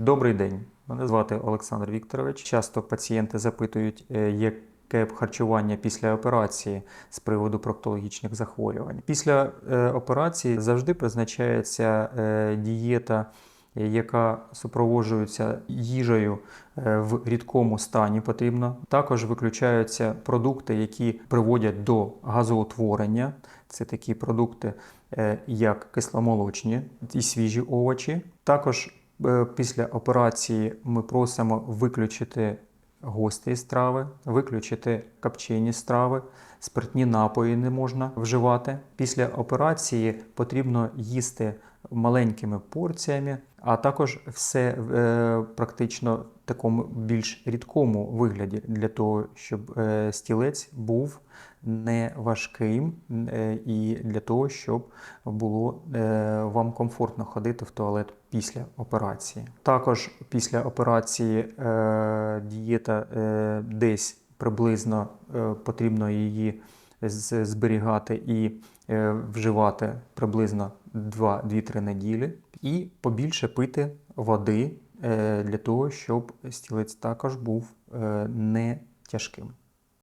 Добрий день. Мене звати Олександр Вікторович. Часто пацієнти запитують, е, яке харчування після операції з приводу проктологічних захворювань. Після е, операції завжди призначається е, дієта, яка супроводжується їжею в рідкому стані потрібно. Також виключаються продукти, які приводять до газоутворення. Це такі продукти, як кисломолочні і свіжі овочі. Також після операції ми просимо виключити гості страви, виключити копчені страви, спиртні напої не можна вживати. Після операції потрібно їсти маленькими порціями, а також все е, практично в такому більш рідкому вигляді для того, щоб е, стілець був не важким е, і для того, щоб було е, вам комфортно ходити в туалет після операції. Також після операції е, дієта е, десь приблизно е, потрібно її зберігати і е, вживати приблизно 2-3 неділі, і побільше пити води е, для того, щоб стілець також був е, не тяжким.